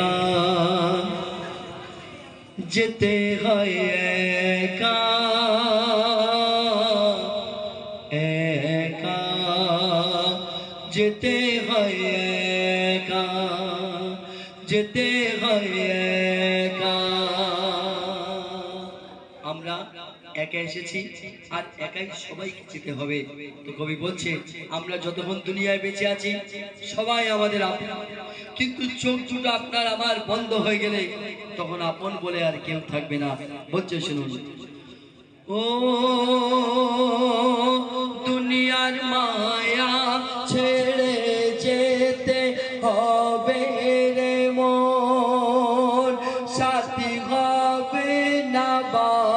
একা। যেতে হয় একা। একা। যেতে হয় একা। যেতে হয় একা। আমরা একা এসেছি আর একাই সবাইকে যেতে হবে। তো কবি বলছে, আমরা যতক্ষণ দুনিয়ায় বেঁচে আছি, সবাই আমাদের আপন। কিন্তু চোখ দুটো আপনার আমার বন্ধ হয়ে গেলে তখন আপন বলে আর কেউ থাকবে না। বলছে, শুনুন। ও দুনিয়ার মায়া ছেড়ে যেতে হবে রে মন। সাথী হবে না বাবা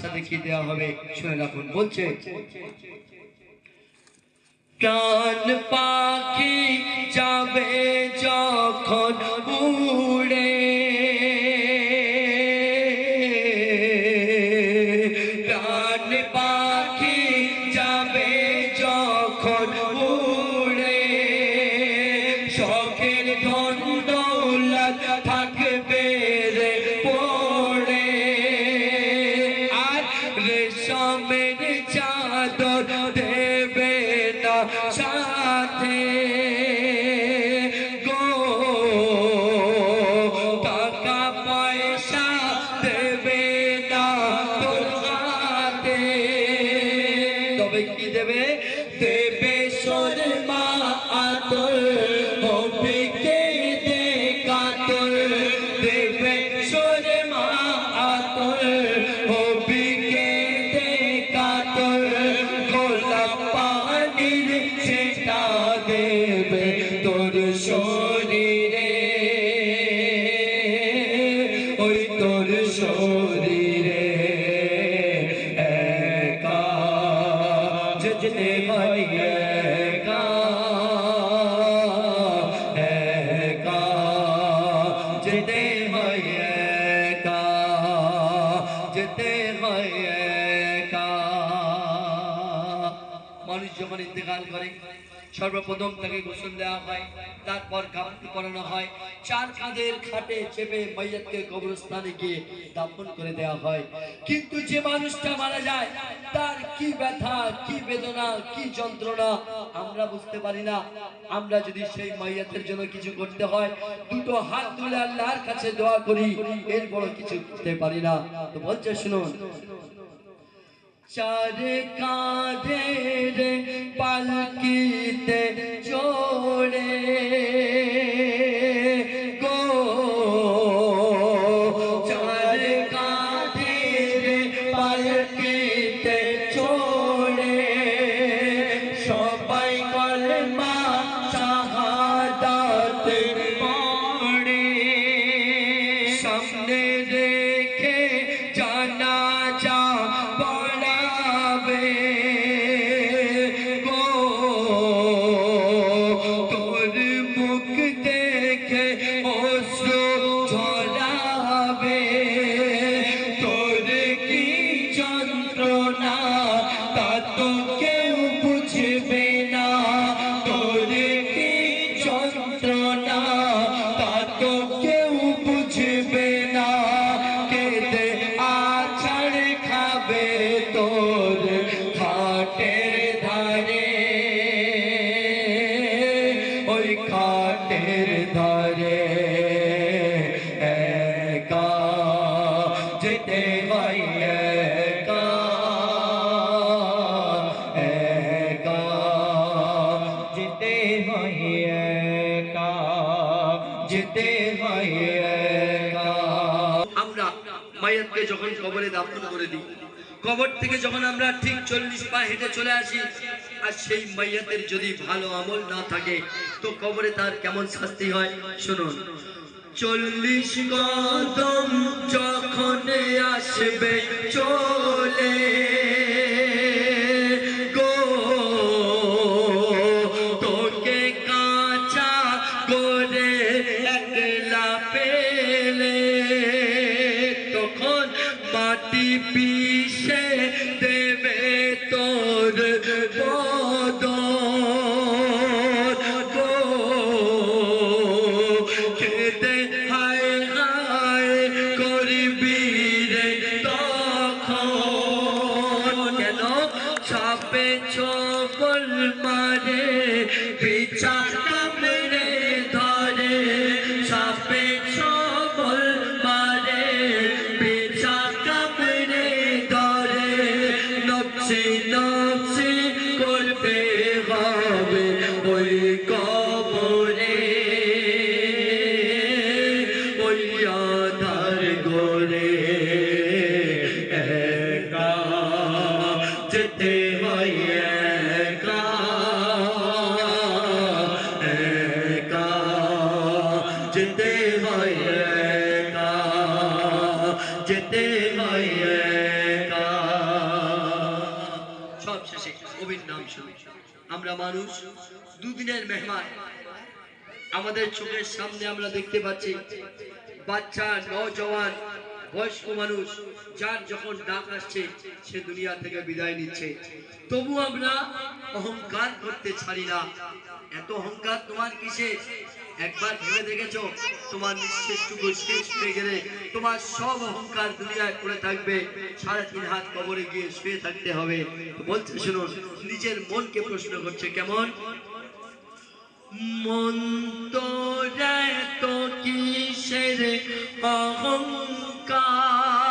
সাথে কি দেওয়া হবে, শুনে রাখুন। বলছে প্রাণ পাখি যাবে যখন উড়ে। প্রাণ পাখি যাবে যখন যখন ইন্তেকাল করে। সর্বপ্রথম তাকে গোসল দেওয়া হয়, তারপর কাপড় পরানো হয়, চার কাঁধের খাটে চেপে মাইয়াতকে কবরস্থানে গিয়ে দাফন করে দেওয়া হয়। কিন্তু যে মানুষটা মারা যায়, তার কি ব্যথা, কি বেদনা, কি যন্ত্রণা, আমরা বুঝতে পারি না। আমরা যদি সেই মাইয়াতের জন্য কিছু করতে হয়, দুটো হাত তুলে আল্লাহর কাছে দোয়া করি এর বড় কিছু করতে পারি না। তো বলছে, শুনুন চার কাঁধের পালকিতে চড়ে খাটের ধারে একা যেতে হয় একা একা যেতে হয় একা, যেতে হয় একা। আমরা মায়াতকে যখন কবরে দাফন করে দিই কবর থেকে যখন আমরা ঠিক চল্লিশ পা হেঁটে চলে আসি, আর সেই মাইয়াতের যদি ভালো আমল না থাকে, তো কবরে তার কেমন শাস্তি হয়? শুনুন। চল্লিশ কদম যখন আসবে, চলে গো। কবির নাম আমরা মানুষ দুদিনের মেহমান। আমাদের চোখের সামনে আমরা দেখতে পাচ্ছি বাচ্চা নজওয়ান বয়স্ক মানুষ, যার যখন ডাক আসছে, সে দুনিয়া থেকে বিদায় নিচ্ছে। তবু আমরা অহংকার করতে ছাড়ি না। এত অহংকার তোমার কিসে? একবার ভেবে দেখেছ, তোমার নিঃশেষটুকু শেষ হয়ে গেলে তোমার সব অহংকার দুনিয়ায় পড়ে থাকবে। সাড়ে তিন হাত কবরে গিয়ে শুয়ে থাকতে হবে। বলছে, শুনুন, নিজের মনকে প্রশ্ন করছে, কেমন? মন তোরে তো কিসের অহংকার? का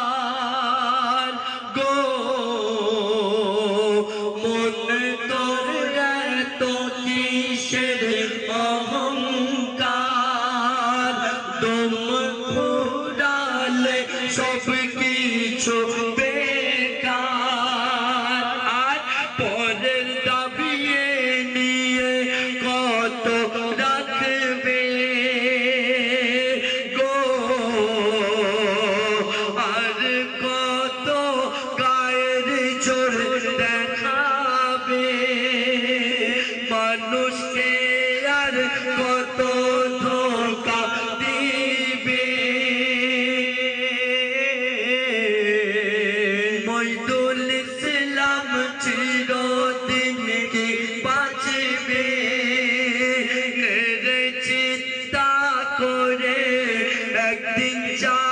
একদিন যাবে